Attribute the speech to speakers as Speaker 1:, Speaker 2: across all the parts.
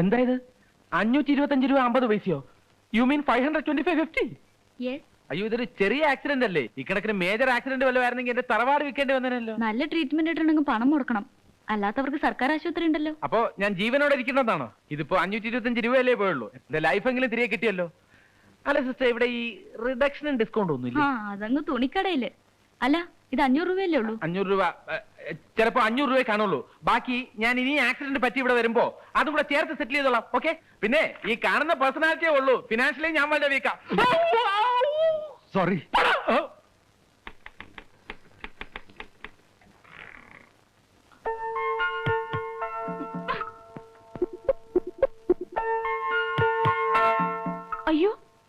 Speaker 1: എന്താ ഇത്? അഞ്ഞൂറ്റി ഇരുപത്തഞ്ച് രൂപ അമ്പത് പൈസയോ? You mean five hundred twenty five fifty അയ്യോ ഇതൊരു ചെറിയ ആക്സിഡന്റ് അല്ലേ? ഇക്കണക്കിന് മേജർ ആക്സിഡന്റ് വല്ലതായിരുന്നെങ്കിൽ എന്റെ തറവാട് വിൽക്കേണ്ടി വന്നതല്ലോ
Speaker 2: നല്ല ട്രീറ്റ്മെന്റ് ഇട്ടുണ്ടെങ്കിൽ പണം മുടക്കണം. അല്ലാത്തവർക്ക് സർക്കാർ ആശുപത്രി ഉണ്ടല്ലോ.
Speaker 1: അപ്പോ ഞാൻ ജീവനോടെ ഇരിക്കണമെന്നാണോ ഇതിപ്പോ അഞ്ഞൂറ്റി ഇരുപത്തഞ്ച് രൂപയല്ലേ പോയുള്ളൂ. എന്റെ ലൈഫെങ്കിലും തിരികെ കിട്ടിയല്ലോ. അല്ല സിസ്റ്റർ ഇവിടെ ഈ റിഡക്ഷനും ഡിസ്കൗണ്ട് ഒന്നുമില്ല
Speaker 2: അതങ്ങ് തുണിക്കടയിൽ. അല്ല ഇത് അഞ്ഞൂറ് രൂപയല്ലേ ഉള്ളൂ?
Speaker 1: അഞ്ഞൂറ് രൂപ ചിലപ്പോ അഞ്ഞൂറ് രൂപയെ കാണുള്ളൂ. ബാക്കി ഞാൻ ഇനി ആക്സിഡന്റ് പറ്റി ഇവിടെ വരുമ്പോ അതും കൂടെ ചേർത്ത് സെറ്റിൽ ചെയ്തോളാം ഓക്കെ പിന്നെ ഈ കാണുന്ന പേഴ്സണാലിറ്റിയേ ഉള്ളൂ. ഫിനാൻഷ്യലി ഞാൻ വളരെ വീക്കാം സോറി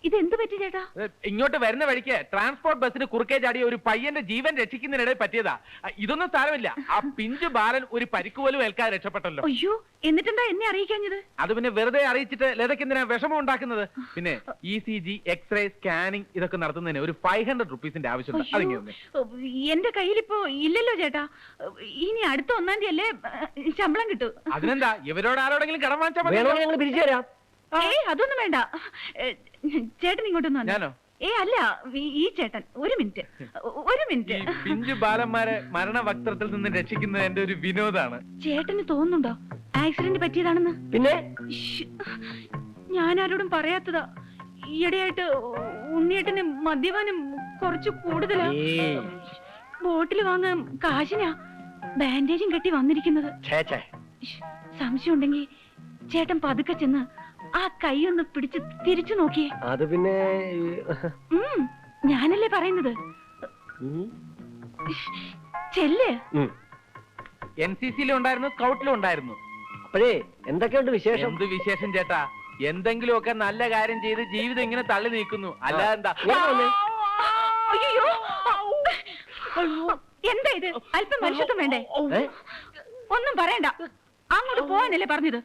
Speaker 2: അയ്യോ ഇത് എന്ത് പറ്റി ചേട്ടാ?
Speaker 1: ഇങ്ങോട്ട് വരുന്ന വഴിക്ക് ട്രാൻസ്പോർട്ട് ബസ്സിന് കുറുക്കേ ചാടിയ ഒരു പയ്യന്റെ ജീവൻ രക്ഷിക്കുന്നതിനിടെ പറ്റിയതാ. ഇതൊന്നും സാരമില്ല. ആ പിഞ്ചു ബാലൻ ഒരു പരിക്ക് പോലും ഏൽക്കാതെ രക്ഷപ്പെട്ടല്ലോ.
Speaker 2: അയ്യോ എന്നിട്ടെന്താ എന്നെ അറിയിക്കാഞ്ഞത്?
Speaker 1: അത് പിന്നെ വെറുതെ അറിയിച്ചിട്ട് ലതയ്ക്ക് എന്തിനാ വിഷമം ഉണ്ടാക്കുന്നത്? പിന്നെ E C G x-ray scanning ഇതൊക്കെ നടത്തുന്നതിന് ഒരു ഫൈവ് ഹൺഡ്രഡ് റുപ്പീസിന്റെ ആവശ്യമുണ്ട്. അതിങ്ങനെ.
Speaker 2: എന്റെ കയ്യിലിപ്പോ ഇല്ലല്ലോ ചേട്ടാ. ഇനി അടുത്ത ഒന്നാം തീയതി അല്ലേ ശമ്പളം കിട്ടൂ.
Speaker 1: അതിനെന്താ? ഇവരോട് ആരോടെങ്കിലും കടം വാങ്ങിച്ചാൽ
Speaker 3: ഞങ്ങൾ പിരിച്ചു തരാം.
Speaker 2: ഏയ് അതൊന്നും വേണ്ട. ചേട്ടൻ ഇങ്ങോട്ടൊന്നും വന്നോ. ഏ അല്ല ഈ- ചേട്ടൻ ഒരു മിനിറ്റ്. ഒരു മിനിറ്റ്.
Speaker 1: പിഞ്ചു ബാലന്മാരെ മരണവക്ത്രത്തിൽ നിന്ന് രക്ഷിക്കുന്നത് എന്റെ ഒരു വിനോദാണ്.
Speaker 2: ചേട്ടന് തോന്നുന്നുണ്ടോ? ആക്സിഡന്റ് പറ്റിയതാണെന്ന്?
Speaker 3: പിന്നെ.
Speaker 2: ഞാൻ ആരോടും പറയാത്തതാ. ഈയിടെയായിട്ട് ഉണ്ണിയേട്ടന് മദ്യപാനം കുറച്ച് കൂടുതലാ. ബോട്ടിൽ വാങ്ങാൻ കാശിനാ ബാൻഡേജും കെട്ടി വന്നിരിക്കുന്നത്. സംശയം ഉണ്ടെങ്കിൽ ചേട്ടൻ പതുക്കെ ചെന്ന് ആ കൈ ഒന്ന് പിടിച്ച് തിരിച്ചു നോക്കിയേ.
Speaker 3: അത് പിന്നെ
Speaker 2: ഞാനല്ലേ പറയുന്നത്. ചെല്ല്.
Speaker 1: എൻ സി സിയിലും ഉണ്ടായിരുന്നു സ്കൗട്ടിലും ഉണ്ടായിരുന്നു.
Speaker 3: അപ്പോഴേ എന്തൊക്കെയുണ്ട് വിശേഷം?
Speaker 1: എന്ത് വിശേഷം ചേട്ടാ? എന്തെങ്കിലുമൊക്കെ നല്ല കാര്യം ചെയ്ത് ജീവിതം ഇങ്ങനെ തള്ളി നീക്കുന്നു. അല്ലാതെ എന്താ?
Speaker 2: ഇത്? അല്പം മനുഷ്യത്വം വേണ്ടേ? ഒന്നും പറയണ്ട. അങ്ങോട്ട് പോവാനല്ലേ പറഞ്ഞത്?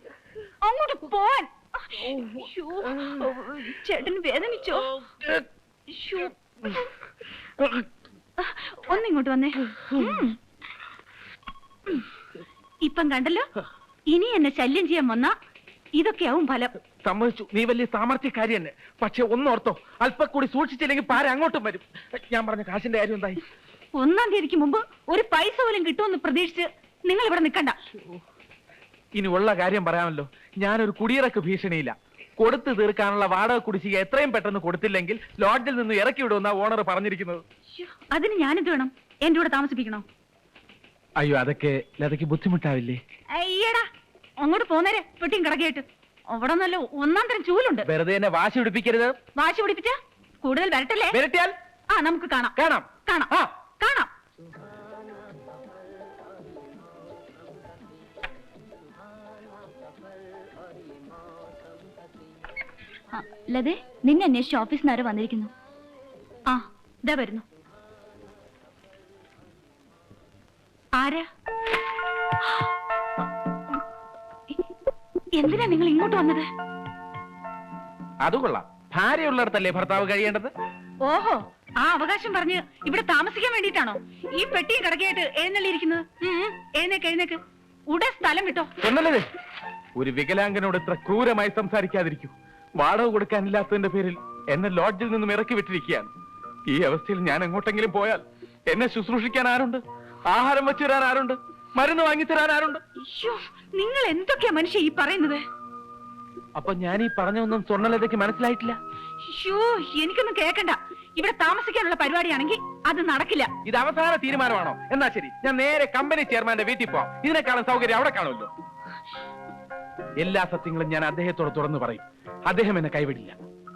Speaker 2: അങ്ങോട്ട് പോവാൻ ചേട്ടന് വേദനിച്ചോ. ഒന്നിങ്ങോട്ട് വന്നേ. ഇപ്പം കണ്ടല്ലോ? ഇനി എന്നെ ശല്യം ചെയ്യാൻ വന്ന ഇതൊക്കെയാവും ഫലം.
Speaker 1: സമ്മതിച്ചു. നീ വലിയ സാമർത്ഥ്യക്കാരി തന്നെ പക്ഷെ ഒന്നോർത്തോ അല്പം കൂടി സൂക്ഷിച്ചില്ലെങ്കിൽ പാര അങ്ങോട്ടും വരും. ഞാൻ പറഞ്ഞ കാശിന്റെ കാര്യം എന്തായി?
Speaker 2: ഒന്നാം തീയതിക്ക് മുമ്പ് ഒരു പൈസ പോലും കിട്ടുമെന്ന് പ്രതീക്ഷിച്ച് നിങ്ങൾ ഇവിടെ നിൽക്കണ്ട
Speaker 1: ഇനി ഉള്ള കാര്യം പറയാമല്ലോ. ഞാനൊരു കുടിയിറക്ക് ഭീഷണിയില്ല. കൊടുത്തു തീർക്കാനുള്ള വാടക കുടിശ്ശിക എത്രയും പെട്ടെന്ന് കൊടുത്തില്ലെങ്കിൽ ലോഡ്ജിൽ നിന്ന് ഇറക്കി വിടുമെന്ന ഓണർ പറഞ്ഞിരിക്കുന്നത്.
Speaker 2: അതിന് ഞാനെന്ത് വേണം? എന്റെ കൂടെ താമസിപ്പിക്കണോ?
Speaker 1: അയ്യോ അതൊക്കെ ലതയ്ക്ക് ബുദ്ധിമുട്ടാവില്ലേ?
Speaker 2: അയ്യടാ അങ്ങോട്ട് പോന്നേരെ പെട്ടിയും കിടക്കയിട്ട് അവിടെ നല്ല ഒന്നാം തരം ചൂലുണ്ട്.
Speaker 1: വെറുതെ എന്നെ വാശി പിടിപ്പിക്കരുത്.
Speaker 2: വാശി പിടിപ്പിച്ച? കൂടുതൽ വരട്ടല്ലേ?
Speaker 1: വരട്ടിയാൽ?
Speaker 2: ആ നമുക്ക് കാണാം.
Speaker 1: കാണാം.
Speaker 2: കാണാം.
Speaker 1: ആ.
Speaker 2: ലതേ നിന്നെ അന്വേഷിച്ച് ഓഫീസിൽ നിന്ന് ആരോ വന്നിരിക്കുന്നു. ആ ഇതാ വരുന്നു. ആരാ? എന്തിനാ നിങ്ങൾ ഇങ്ങോട്ട് വന്നത്?
Speaker 1: അത് കൊള്ളാം. ഭാര്യയുള്ളിടത്തല്ലേ ഭർത്താവ് കഴിയേണ്ടത്?
Speaker 2: ഓഹോ ആ അവകാശം പറഞ്ഞ് ഇവിടെ താമസിക്കാൻ വേണ്ടിയിട്ടാണോ? ഈ പെട്ടിയും കിടക്കയായിട്ട് എഴുന്നള്ളിയിരിക്കുന്നത് എഴുന്നേക്ക് എഴുന്നേക്ക്. ഉടൻ സ്ഥലം വിട്ടോ.
Speaker 1: ഒന്നല്ലേ ഒരു വികലാംഗനോട് ഇത്ര ക്രൂരമായി സംസാരിക്കാതിരിക്കൂ. വാടക കൊടുക്കാനില്ലാത്തതിന്റെ പേരിൽ എന്നെ ലോഡ്ജിൽ നിന്നും ഇറക്കി വിട്ടിരിക്കുകയാണ്. ഈ അവസ്ഥയിൽ ഞാൻ എങ്ങോട്ടെങ്കിലും പോയാൽ എന്നെ ശുശ്രൂഷിക്കാൻ ആരുണ്ട്? ആഹാരം വെച്ചു തരാൻ ആരുണ്ട്? മരുന്ന് വാങ്ങിത്തരാൻ ആരുണ്ട്?
Speaker 2: അയ്യോ നിങ്ങൾ എന്തൊക്കെയാ മനുഷ്യ ഈ പറയുന്നത്?
Speaker 1: അപ്പൊ ഞാൻ ഈ പറഞ്ഞൊന്നും സ്വർണലതയ്ക്ക് മനസ്സിലായിട്ടില്ല?
Speaker 2: അയ്യോ എനിക്കൊന്നും കേക്കണ്ട. ഇവിടെ താമസിക്കാനുള്ള പരിപാടിയാണെങ്കിൽ അത് നടക്കില്ല.
Speaker 1: ഇത് അവസാന തീരുമാനമാണോ? എന്നാ ശരി ഞാൻ നേരെ കമ്പനി ചെയർമാന്റെ വീട്ടിൽ പോവാം. ഇതിനേക്കാളും സൗകര്യം അവിടെ കാണുമല്ലോ. എല്ലാ സത്യങ്ങളും ഞാൻ അദ്ദേഹത്തോട് തുറന്നു പറയും. അദ്ദേഹം എന്നെ കൈവിടില്ല.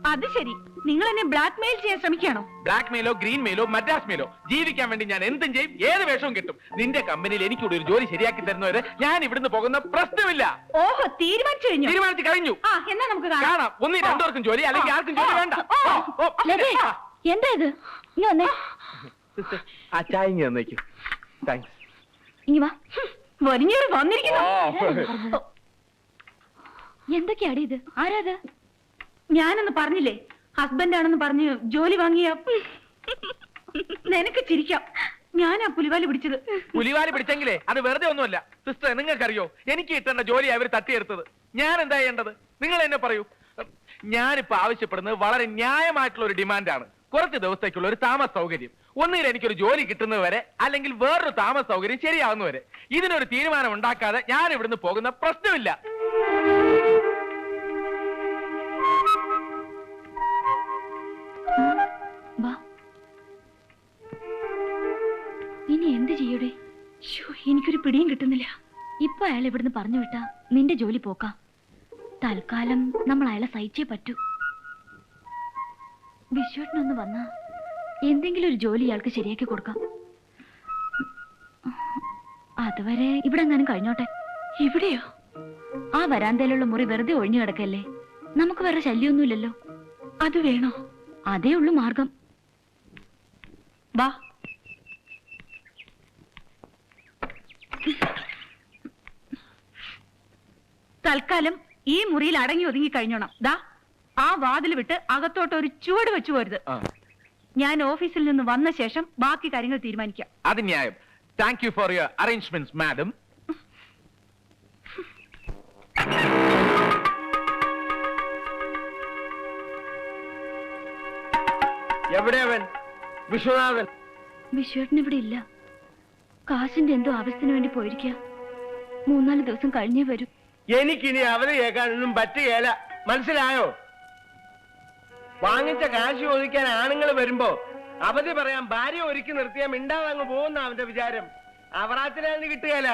Speaker 2: അത് ശരി. നിങ്ങൾ എന്നെ ബ്ലാക്ക് മെയിൽ ചെയ്യാൻ ശ്രമിക്കുകയാണോ?
Speaker 1: ബ്ലാക്ക് മെയിലോ ഗ്രീൻ മെയിലോ മദ്രാസ് മെയിലോ ജീവിക്കാൻ വേണ്ടി ഞാൻ എന്തും ചെയ്യും ഏത് വേഷവും കിട്ടും. നിന്റെ കമ്പനിയിൽ എനിക്കൂടെ ഒരു ജോലി ശരിയാക്കി തരുന്നവരെ ഞാൻ ഇവിടുന്ന് പോകുന്ന പ്രശ്നമില്ല.
Speaker 2: ഓഹോ തീരുമാനിച്ചു കഴിഞ്ഞു.
Speaker 1: തീരുമാനിച്ചു കഴിഞ്ഞു.
Speaker 2: ആ എന്നാ നമുക്ക് കാണാം.
Speaker 1: ഒന്നും രണ്ടുപേർക്കും ജോലി അല്ലെങ്കിൽ ആർക്കും ജോലി വേണ്ട.
Speaker 2: എന്താ ഇത്? വന്നേ.
Speaker 1: ആ ചായ ഇങ്ങ് തന്നേക്കൂ. താങ്ക്സ്
Speaker 2: ഇനി വാ. വരിഞ്ഞേറി വന്നിരിക്കുന്നു. എന്തൊക്കെയാടി ഇത്? ആരാത്? ഞാനെന്ന് പറഞ്ഞില്ലേ? ഹസ്ബൻഡ് ആണെന്ന് പറഞ്ഞ് ജോലി വാങ്ങിയ നിനക്ക് ചിരിക്കാം. ഞാനാ പുലിവാലി പിടിച്ചത്.
Speaker 1: പുലിവാലി പിടിച്ചെങ്കിലേ അത് വെറുതെ ഒന്നുമല്ല. സിസ്റ്റർ നിങ്ങൾക്കറിയോ? എനിക്ക് കിട്ടേണ്ട ജോലി അവർ തട്ടിയെടുത്തത്. ഞാൻ എന്താ ചെയ്യേണ്ടത്? നിങ്ങൾ എന്നെ പറയൂ. ഞാനിപ്പോ ആവശ്യപ്പെടുന്നത് വളരെ ന്യായമായിട്ടുള്ള ഒരു ഡിമാൻഡാണ്. കുറച്ച് ദിവസത്തേക്കുള്ള ഒരു താമസ സൗകര്യം. ഒന്നുകിൽ എനിക്കൊരു ജോലി കിട്ടുന്നത് വരെ അല്ലെങ്കിൽ വേറൊരു താമസ സൗകര്യം ശരിയാവുന്നവരെ ഇതിനൊരു തീരുമാനം ഉണ്ടാക്കാതെ ഞാൻ ഇവിടുന്ന് പോകുന്ന പ്രശ്നമില്ല.
Speaker 2: എനിക്കൊരു പിടിയും കിട്ടുന്നില്ല.
Speaker 4: ഇപ്പൊ അയാൾ ഇവിടുന്ന് പറഞ്ഞു വിട്ടാ നിന്റെ ജോലി പോക്കാം. തൽക്കാലം നമ്മൾ അയാളെ സഹിച്ചേ പറ്റൂ. വിശ്വട്ടിനൊന്ന് വന്നാ എന്തെങ്കിലും ഒരു ജോലി ഇയാൾക്ക് ശരിയാക്കി കൊടുക്കാം. അതുവരെ ഇവിടെ എങ്ങാനും കഴിഞ്ഞോട്ടെ?
Speaker 2: ഇവിടെയോ?
Speaker 4: ആ വരാന്തയിലുള്ള മുറി വെറുതെ ഒഴിഞ്ഞു കിടക്കല്ലേ? നമുക്ക് വേറെ ശല്യമൊന്നുമില്ലല്ലോ
Speaker 2: അത് വേണോ?
Speaker 4: അതേ ഉള്ളു മാർഗം.
Speaker 2: വാ. തൽക്കാലം ഈ മുറിയിൽ അടങ്ങി ഒതുങ്ങി കഴിഞ്ഞോണം. ദാ ആ വാതിൽ വിട്ട് അകത്തോട്ട് ഒരു ചുവട് വെച്ചു പോരുത്. ഞാൻ ഓഫീസിൽ നിന്ന് വന്ന ശേഷം ബാക്കി കാര്യങ്ങൾ തീരുമാനിക്കാം.
Speaker 1: അത് ന്യായം. Thank you for your arrangements madam
Speaker 3: എവിടെയവൻ? Viswanathan.
Speaker 4: വിശ്വേട്ടൻ ഇവിടെ ഇല്ല. കാശിന്റെ എന്തോ ആവശ്യത്തിന് വേണ്ടി പോയിരിക്കുക മൂന്നാൽ ദിവസം കഴിഞ്ഞേ വരൂ.
Speaker 3: എനിക്കിനി അവരെ കേൾക്കാനൊന്നും പറ്റുകയില്ല മനസ്സിലായോ? വാങ്ങിച്ച കാശ് ചോദിക്കാൻ ആണുങ്ങൾ വരുമ്പോ അവധി പറയാൻ ഭാര്യ ഒരുക്കി നിർത്തിയാൽ മിണ്ടാതെ അങ്ങ് പോകുന്ന അവന്റെ വിചാരം. അവറാത്തിനതിന് കിട്ടുകയില്ല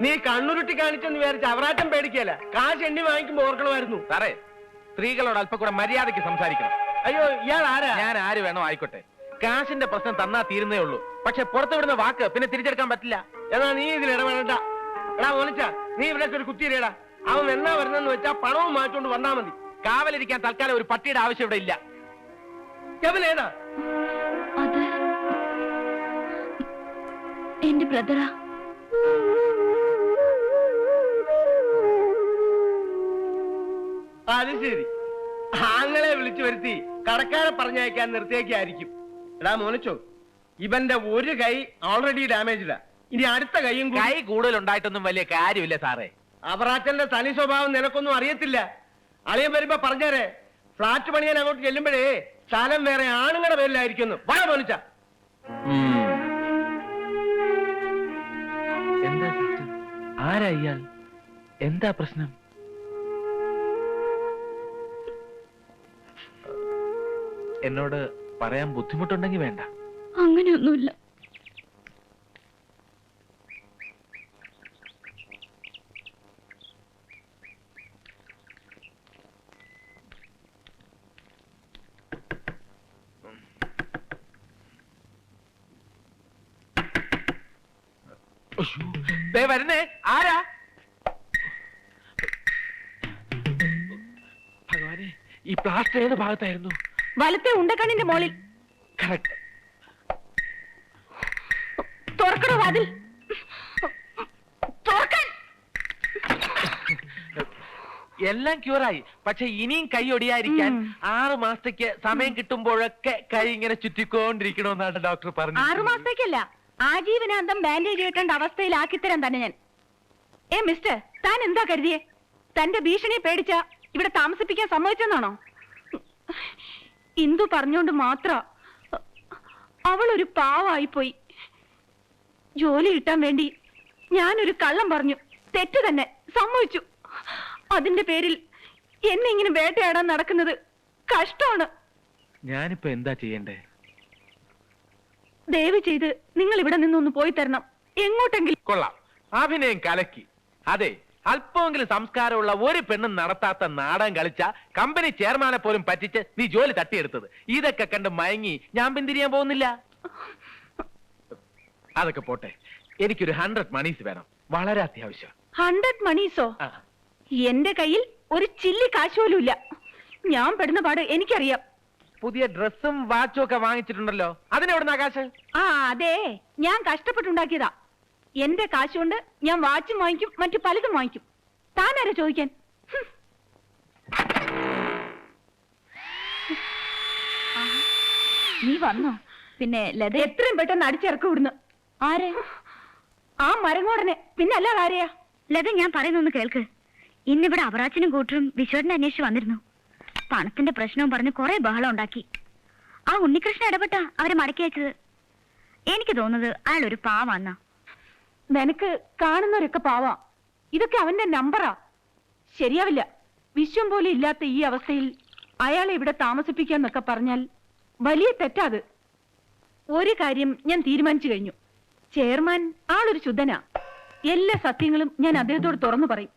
Speaker 3: നീ കണ്ണുരുട്ടി കാണിച്ചെന്ന് വിചാരിച്ച അവറാറ്റം പേടിക്കല. കാശ് എണ്ണി വാങ്ങിക്കുമ്പോ ഓർക്കണമായിരുന്നു.
Speaker 1: സാറേ സ്ത്രീകളോട് അല്പം കൂടെ മര്യാദയ്ക്ക് സംസാരിക്കണം.
Speaker 3: അയ്യോ ഇയാൾ ആരാ
Speaker 1: ഞാൻ ആര് വേണോ ആയിക്കോട്ടെ. കാശിന്റെ പ്രശ്നം തന്നാ തീരുന്നേ ഉള്ളൂ. പക്ഷെ പുറത്തു വിടുന്ന വാക്ക് പിന്നെ തിരിച്ചെടുക്കാൻ പറ്റില്ല.
Speaker 3: എന്നാ നീ ഇതിൽ ഇടപെടണ്ട. എടാ മോനിച്ച നീ ഇവിടെ ഒരു കുത്തിയിലേടാ അവൻ എന്നാ വരുന്നെന്ന് വെച്ചാ പണവും മാറ്റിക്കൊണ്ട് വന്നാ മതി.
Speaker 1: കാവലിരിക്കാൻ തൽക്കാലം ഒരു പട്ടിയുടെ ആവശ്യം ഇവിടെ ഇല്ല.
Speaker 3: ഏതാ?
Speaker 4: അത് എന്റെ ബ്രദറാ.
Speaker 3: അത് ശരി. ആങ്ങളെ വിളിച്ചു വരുത്തി കടക്കാരെ പറഞ്ഞയക്കാൻ നിർത്തിയേക്കായിരിക്കും. എടാ മോനച്ചോ ഇവന്റെ ഒരു കൈ ഓൾറെഡി ഡാമേജ്ഡാ ഇനി അടുത്ത കൈയും
Speaker 1: കൈ കൂടുതൽ ഉണ്ടായിട്ടൊന്നും വലിയ കാര്യമില്ല സാറേ.
Speaker 3: അവറാച്ചന്റെ തനി സ്വഭാവം നിനക്കൊന്നും അറിയത്തില്ല. അളിയൻ വരുമ്പോ പറഞ്ഞേരെ ഫ്ലാറ്റ് പണിയാൻ അങ്ങോട്ട് ചെല്ലുമ്പോഴേ സ്ഥലം വേറെ ആണുങ്ങളുടെ പേരിലായിരിക്കുന്നു. വാ മോനിച്ച
Speaker 1: എന്താ സിസ്റ്റർ ആരാ ഇയാൾ? എന്താ പ്രശ്നം? എന്നോട് പറയാൻ ബുദ്ധിമുട്ടുണ്ടെങ്കിൽ വേണ്ട.
Speaker 4: അങ്ങനെയൊന്നുമില്ല.
Speaker 1: ദേ വരുന്നേ ആരാ? ഭഗവാനെ ഈ പ്ലാസ്റ്റർ ഏത് ഭാഗത്തായിരുന്നു?
Speaker 2: വലത്തെ ഉണ്ടക്കണ്ണിന്റെ മോളിൽ.
Speaker 1: കറക്റ്റ്.
Speaker 2: തുറക്കണോ വാതിൽ? തുറക്കാൻ.
Speaker 1: എല്ലാം ക്യൂറായി. പക്ഷെ ഇനിയും കൈ ഒടിയായിരിക്കാൻ. ആറു മാസത്തേക്ക് സമയം കിട്ടുമ്പോഴൊക്കെ കൈ ഇങ്ങനെ ചുറ്റിക്കൊണ്ടിരിക്കണമെന്നാണ് ഡോക്ടർ പറഞ്ഞത്.
Speaker 2: ആറു മാസത്തേക്കല്ല. ആജീവനാന്തം ബാൻഡേജ് കിട്ടേണ്ട അവസ്ഥയിലാക്കി തരാൻ തന്നെ ഞാൻ. ഏ മിസ്റ്റർ താൻ എന്താ കരുതിയേ? തന്റെ ഭീഷണിയെ പേടിച്ച ഇവിടെ താമസിപ്പിക്കാൻ സമ്മതിച്ചെന്നാണോ? ഇന്ദു പറഞ്ഞോണ്ട് മാത്ര. അവൾ ഒരു പാവായി പോയി ജോലി കിട്ടാൻ വേണ്ടി ഞാനൊരു കള്ളം പറഞ്ഞു. തെറ്റ് തന്നെ. സമ്മതിച്ചു. അതിന്റെ പേരിൽ എന്നെ ഇങ്ങനെ വേട്ടയാടാൻ നടക്കുന്നത് കഷ്ടമാണ്.
Speaker 1: ഞാനിപ്പോ എന്താ ചെയ്യണ്ടേ?
Speaker 2: ദയവ് ചെയ്ത് നിങ്ങൾ ഇവിടെ നിന്നൊന്ന് പോയി തരണം. എങ്ങോട്ടെങ്കിലും
Speaker 1: കൊള്ളാം. അഭിനയം കലക്കി. അതെ അല്പമെങ്കിലും സംസ്കാരമുള്ള ഒരു പെണ്ണും നടത്താത്ത നാടകം കളിച്ച കമ്പനി ചെയർമാനെ പോലും പറ്റിച്ച് നീ ജോലി തട്ടിയെടുത്തത്. ഇതൊക്കെ കണ്ട് മയങ്ങി ഞാൻ പിന്തിരിയാൻ പോകുന്നില്ല. അതൊക്കെ പോട്ടെ. എനിക്കൊരു ഹൺഡ്രഡ് മണീസ് വേണം. വളരെ അത്യാവശ്യം.
Speaker 2: ഹൺഡ്രഡ് മണീസോ
Speaker 1: ആ,
Speaker 2: എന്റെ കയ്യിൽ ഒരു ചില്ലി കാശ് പോലും ഇല്ല. ഞാൻ പെടുന്ന പാട് എനിക്കറിയാം.
Speaker 1: പുതിയ ഡ്രസ്സും വാച്ചും ഒക്കെ വാങ്ങിച്ചിട്ടുണ്ടല്ലോ. അതിനെവിടുന്ന ആകാശ്
Speaker 2: ആ അതെ. ഞാൻ കഷ്ടപ്പെട്ടുണ്ടാക്കിയതാ. എന്റെ കാശ് കൊണ്ട് ഞാൻ വാച്ചും വാങ്ങിക്കും മറ്റു പലതും വാങ്ങിക്കും. താനാരാ ചോദിക്കാൻ.
Speaker 4: നീ വന്നോ? പിന്നെ ലത
Speaker 2: എത്രയും പെട്ടെന്ന് അടിച്ചിറക്കി വിടുന്നു
Speaker 4: ആരെ?
Speaker 2: ആ മരങ്ങോടനെ. പിന്നെ അല്ല ആരെയാ?
Speaker 4: ലത ഞാൻ പറയുന്നൊന്ന് കേൾക്ക്. ഇന്നിവിടെ അവറാച്ചനും കൂട്ടരും വിശ്വടനെ അന്വേഷിച്ച് വന്നിരുന്നു. പണത്തിന്റെ പ്രശ്നവും പറഞ്ഞ് കുറെ ബഹളം ഉണ്ടാക്കി. ആ ഉണ്ണികൃഷ്ണൻ ഇടപെട്ട അവരെ മടക്കി അയച്ചത്. എനിക്ക് തോന്നുന്നത് അയാൾ ഒരു പാവാന്ന.
Speaker 2: നിനക്ക് കാണുന്നവരൊക്കെ പാവാ. ഇതൊക്കെ അവന്റെ നമ്പറാ. ശരിയാവില്ല. വിശ്വം പോലെ ഇല്ലാത്ത ഈ അവസ്ഥയിൽ അയാളെ ഇവിടെ താമസിപ്പിക്കാന്നൊക്കെ പറഞ്ഞാൽ വലിയ തെറ്റാത്. ഒരു കാര്യം ഞാൻ തീരുമാനിച്ചു കഴിഞ്ഞു. ചെയർമാൻ ആളൊരു ശുദ്ധനാ. എല്ലാ സത്യങ്ങളും ഞാൻ അദ്ദേഹത്തോട് തുറന്നു പറയും.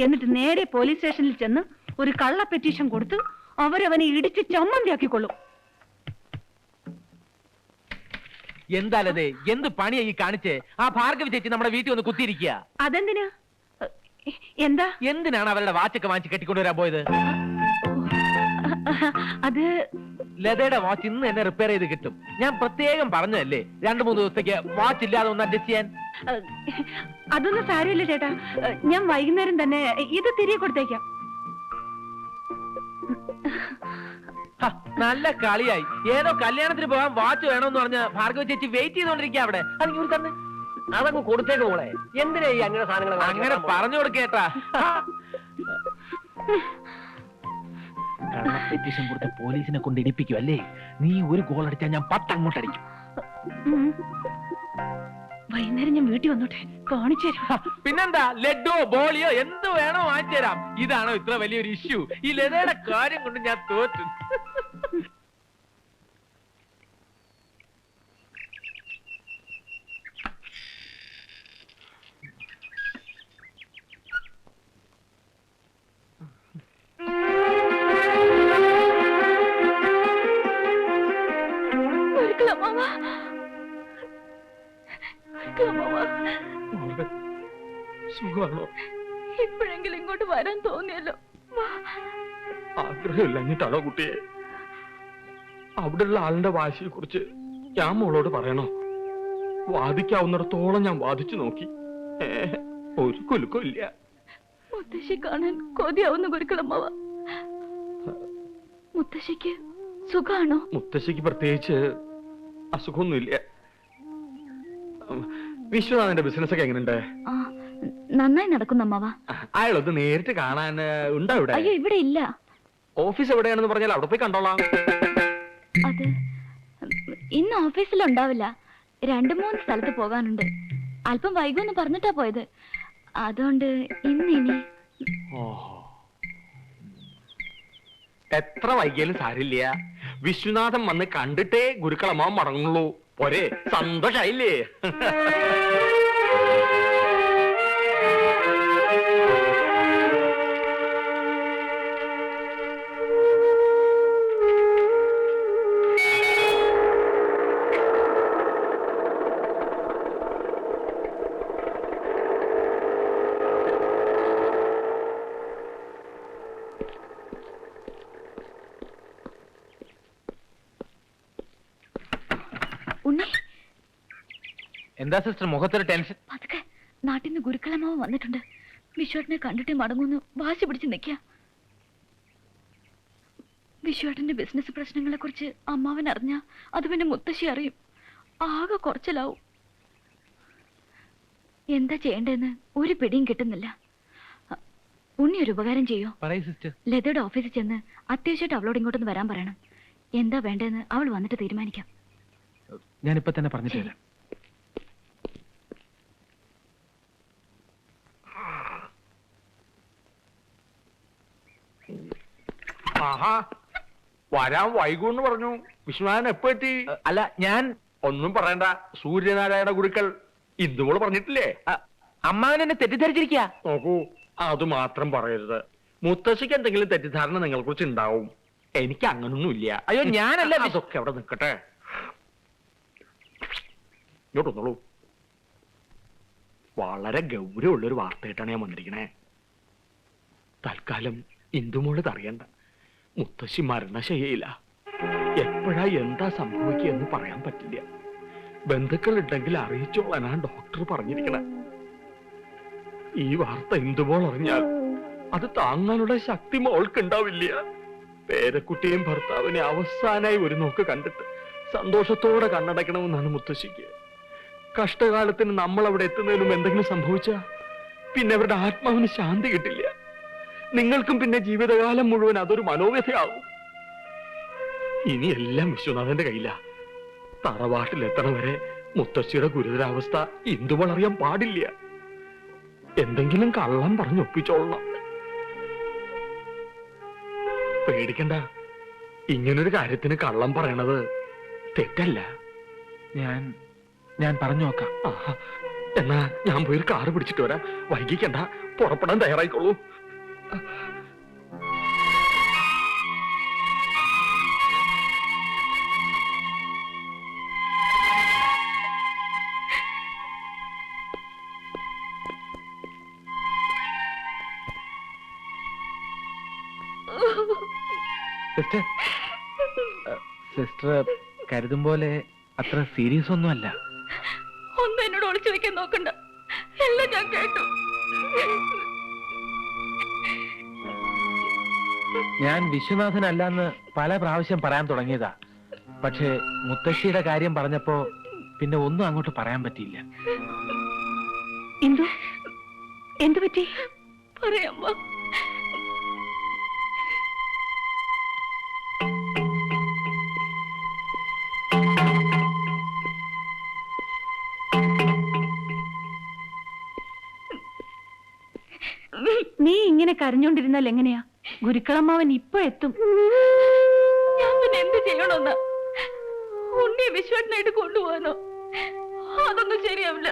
Speaker 2: എന്നിട്ട് നേരെ പോലീസ് സ്റ്റേഷനിൽ ചെന്ന് ഒരു കള്ള പെറ്റീഷൻ കൊടുത്ത് അവരവനെ ഇടിച്ച് ചമ്മന്തിയാക്കിക്കൊള്ളും.
Speaker 1: എന്താലത്? എന്ത് പണിയാ ഈ കാണിച്ച്? ആ ഭാർഗവി ചേച്ചി നമ്മുടെ വീട്ടിൽ ഒന്ന് കുത്തിയിരിക്കുക.
Speaker 2: അതെന്തിനാ? എന്താ?
Speaker 1: എന്തിനാണ് അവരുടെ വാച്ചൊക്കെ വാങ്ങിച്ച് കെട്ടിക്കൊണ്ടുവരാൻ പോയത്?
Speaker 2: അത്
Speaker 1: ലതയുടെ വാച്ച് ഇന്ന് എന്നെ റിപ്പയർ ചെയ്ത് കിട്ടും. ഞാൻ പ്രത്യേകം പറഞ്ഞതല്ലേ? രണ്ടു മൂന്ന് ദിവസത്തേക്ക് വാച്ച് ഇല്ലാതെ ഒന്ന് അഡ്ജസ്റ്റ് ചെയ്യാൻ.
Speaker 2: അതൊന്നും സാരമില്ല ചേട്ടാ. ഞാൻ വൈകുന്നേരം തന്നെ ഇത് തിരികെ കൊടുത്തേക്കാം.
Speaker 1: നല്ല കളിയായി. ഏതോ കല്യാണത്തിന് പോകാൻ വാച്ച് വേണമെന്ന് പറഞ്ഞ ഭാർഗവ ചേച്ചി വെയിറ്റ് ചെയ്തോണ്ടിരിക്കുക അവിടെ. അത് ഇവർ തന്നെ.
Speaker 5: അതങ്ങ് കൊടുത്തേക്ക് മോളെ. എന്തിനാ ഈ അങ്ങനെ സാധനങ്ങൾ
Speaker 1: അങ്ങനെ പറഞ്ഞു കൊടുക്കേട്ടാ. പെറ്റീഷൻ കൊടുത്ത പോലീസിനെ കൊണ്ട് ഇടിപ്പിക്കും അല്ലേ? നീ ഒരു ഗോൾ അടിച്ചാൽ ഞാൻ പത്ത് അങ്ങോട്ട് അടിക്കും.
Speaker 2: വൈകുന്നേരം ഞാൻ വീട്ടിൽ വന്നോട്ടെ. കാണിച്ചു തരാം.
Speaker 1: പിന്നെന്താ? ലഡുവോ ബോളിയോ എന്ത് വേണോ വാങ്ങിച്ചു തരാം. ഇതാണോ ഇത്ര വലിയൊരു ഇഷ്യൂ ഈ ലതയുടെ കാര്യം കൊണ്ട് ഞാൻ തോറ്റു.
Speaker 6: സുഖമാണോ?
Speaker 2: ഇപ്പോഴെങ്കിലും ഇങ്ങോട്ട് വരാൻ തോന്നിയല്ലോ.
Speaker 6: ആഗ്രഹമില്ലഞ്ഞിട്ടാണോ കുട്ടിയെ? അവിടെയുള്ള ആളിന്റെ വാശിയെ കുറിച്ച് ഞാൻ മോളോട് പറയണോ? വാദിക്കാവുന്നിടത്തോളം ഞാൻ വാദിച്ചു നോക്കി. ഒരു കുലുക്കം ഇല്ല.
Speaker 2: മുത്തശ്ശി കാണാൻ കൊതിയാവുന്ന ഗുരുക്കളമ്മാവ മുത്തശ്ശിക്ക് സുഖാണോ?
Speaker 6: മുത്തശ്ശിക്ക് പ്രത്യേകിച്ച് അസുഖമൊന്നുമില്ല. വിശ്വനാഥന്റെ ബിസിനസ് ഒക്കെ എങ്ങനെയുണ്ട്?
Speaker 4: ആ നന്നായി നടക്കുന്നു അമ്മാവ.
Speaker 6: അയാളൊന്ന് നേരിട്ട് കാണാൻ ഉണ്ടോ ഇവിടെ?
Speaker 4: അയ്യോ ഇവിടെ ഇല്ല.
Speaker 6: ഓഫീസ് എവിടെയാണെന്ന് പറഞ്ഞാൽ അവിടെ പോയി കണ്ടോളാം.
Speaker 4: അത് ഇന്ന് ഓഫീസിൽ ഉണ്ടാവില്ല. രണ്ടു മൂന്ന് സ്ഥലത്ത് പോകാനുണ്ട്. അല്പം വൈകുമെന്ന് പറഞ്ഞിട്ടാ പോയത്. അതുകൊണ്ട് ഇന്ന് ഇനി.
Speaker 6: എത്ര വൈകിയാലും സാരില്ല. വിശ്വനാഥൻ വന്ന് കണ്ടിട്ടേ ഗുരുക്കളമ്മാവൻ മടങ്ങുള്ളൂ. പോരെ സന്തോഷായില്ലേ?
Speaker 1: എന്താ സിസ്റ്റർ മുഖത്തൊരു ടെൻഷൻ?
Speaker 4: പതുക്കെ. നാട്ടിൽ നിന്ന് ഗുരുക്കളമാവ് വന്നിട്ടുണ്ട്. വിശ്വേട്ടനെ കണ്ടിട്ട് മടങ്ങുന്നു വാശി പിടിച്ച് നിൽക്കുക. വിശ്വേട്ടന്റെ ബിസിനസ് പ്രശ്നങ്ങളെ കുറിച്ച് അമ്മാവൻ അറിഞ്ഞ അത് പിന്നെ മുത്തശ്ശി അറിയും. ആകെ കുറച്ചിലാവും. എന്താ ചെയ്യേണ്ടതെന്ന് ഒരു പിടിയും കിട്ടുന്നില്ല. ഉണ്ണി ഒരു ഉപകാരം ചെയ്യോ? ലതയുടെ ഓഫീസിൽ ചെന്ന് അത്യാവശ്യമായിട്ട് അവളോട് ഇങ്ങോട്ടൊന്ന് വരാൻ പറയണം. എന്താ വേണ്ടതെന്ന് അവൾ വന്നിട്ട് തീരുമാനിക്കാം.
Speaker 1: ഞാനിപ്പോ തന്നെ പറഞ്ഞിട്ട് വരാം.
Speaker 6: ആഹാ. വരാൻ വൈകൂന്ന് പറഞ്ഞു. വിശ്വനാഥൻ എപ്പോ എത്തി?
Speaker 1: അല്ല ഞാൻ
Speaker 6: ഒന്നും പറയണ്ട. സൂര്യനാരായണ ഗുരുക്കൾ ഇതുപോലെ പറഞ്ഞിട്ടില്ലേ?
Speaker 1: അമ്മാവൻ എന്നെ തെറ്റിദ്ധരിച്ചിരിക്കുക
Speaker 6: നോക്കൂ അത് മാത്രം പറയരുത്. മുത്തശ്ശിക്ക് എന്തെങ്കിലും തെറ്റിദ്ധാരണ നിങ്ങളെ കുറിച്ച് ഉണ്ടാവും. എനിക്ക് അങ്ങനൊന്നുമില്ല.
Speaker 1: അയ്യോ, ഞാനല്ല
Speaker 6: അതൊക്കെ അവിടെ നിൽക്കട്ടെ. ഇങ്ങോട്ട് വന്നോളൂ. വളരെ ഗൗരവമുള്ളൊരു വാർത്തയായിട്ടാണ് ഞാൻ വന്നിരിക്കണേ. തൽക്കാലം ഇന്ദുമോൾ അറിയണ്ട. മുത്തശ്ശി മരണശയ്യയില്ല. എപ്പോഴാ എന്താ സംഭവിക്കുക എന്ന് പറയാൻ പറ്റില്ല. ബന്ധുക്കൾ ഉണ്ടെങ്കിൽ അറിയിച്ചോളാനാ ഡോക്ടർ പറഞ്ഞിരിക്കണേ. ഈ വാർത്ത എന്തുപോൾ അറിഞ്ഞാൽ അത് താങ്ങാനുള്ള ശക്തി മോൾക്ക് ഉണ്ടാവില്ല പേരക്കുട്ടിയും ഭർത്താവിനെ അവസാനായി ഒരു നോക്ക് കണ്ടിട്ട് സന്തോഷത്തോടെ കണ്ണടയ്ക്കണമെന്നാണ് മുത്തശ്ശിക്ക്. കഷ്ടകാലത്തിന് നമ്മൾ അവിടെ എത്തുന്നതിനും എന്തെങ്കിലും സംഭവിച്ച പിന്നെ അവരുടെ ആത്മാവിന് ശാന്തി കിട്ടില്ല. നിങ്ങൾക്കും പിന്നെ ജീവിതകാലം മുഴുവൻ അതൊരു മനോവ്യഥയാവും. ഇനി എല്ലാം വിശ്വനാഥന്റെ കയ്യില. തറവാട്ടിലെത്തണ വരെ മുത്തശ്ശിയുടെ ഗുരുതരാവസ്ഥ ഇന്ദുവൾ അറിയാൻ പാടില്ല. എന്തെങ്കിലും കള്ളം പറഞ്ഞൊപ്പിച്ചോളണം പേടിക്കണ്ട. ഇങ്ങനൊരു കാര്യത്തിന് കള്ളം പറയണത് തെറ്റല്ല.
Speaker 1: ഞാൻ ഞാൻ പറഞ്ഞു നോക്കാം.
Speaker 6: എന്നാ ഞാൻ പോയി കാറ് പിടിച്ചിട്ട് വരാം. വൈകിക്കണ്ട പുറപ്പെടാൻ തയ്യാറായിക്കോളൂ.
Speaker 1: സിസ്റ്റർ സിസ്റ്റർ കരുതും പോലെ അത്ര സീരിയസ് ഒന്നും അല്ല
Speaker 2: ഒന്നും എന്നോട് ഒളിച്ചു വെക്കാൻ നോക്കണ്ട. എല്ലാം ഞാൻ കേട്ടു.
Speaker 1: ഞാൻ വിശ്വനാഥനല്ലെന്ന് പല പ്രാവശ്യം പറയാൻ തുടങ്ങിയതാ. പക്ഷേ മുത്തശ്ശിയുടെ കാര്യം പറഞ്ഞപ്പോ പിന്നെ ഒന്നും അങ്ങോട്ട് പറയാൻ പറ്റിയില്ല.
Speaker 2: എന്തു? എന്തു പറ്റി? പറയാമ്മ. നീ ഇങ്ങനെ കരഞ്ഞോണ്ടിരുന്നാൽ എങ്ങനെയാ? ഗുരുക്കളമ്മാവൻ ഇപ്പൊ എത്തും. ഞാൻ പിന്നെ എന്ത് ചെയ്യണമെന്ന? ഉണ്ണിയെ വിശ്വനായിട്ട് കൊണ്ടുപോകാനോ? അതൊന്നും ശരിയാവില്ല.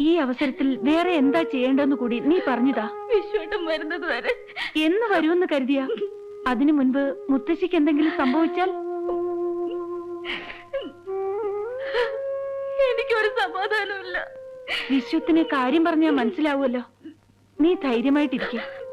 Speaker 2: ഈ അവസരത്തിൽ വേറെ എന്താ ചെയ്യേണ്ടെന്ന് കൂടി നീ പറഞ്ഞതാ. വിശ്വട്ടം വരുന്നത് വരെ. എന്ന് വരുമെന്ന് കരുതിയ. അതിനു മുൻപ് മുത്തശ്ശിക്ക് എന്തെങ്കിലും സംഭവിച്ചാൽ? എനിക്കൊരു സമാധാനമില്ല വിശ്വത്തിന് കാര്യം പറഞ്ഞാൽ മനസ്സിലാവുമല്ലോ. നീ ധൈര്യമായിട്ടിരിക്കുക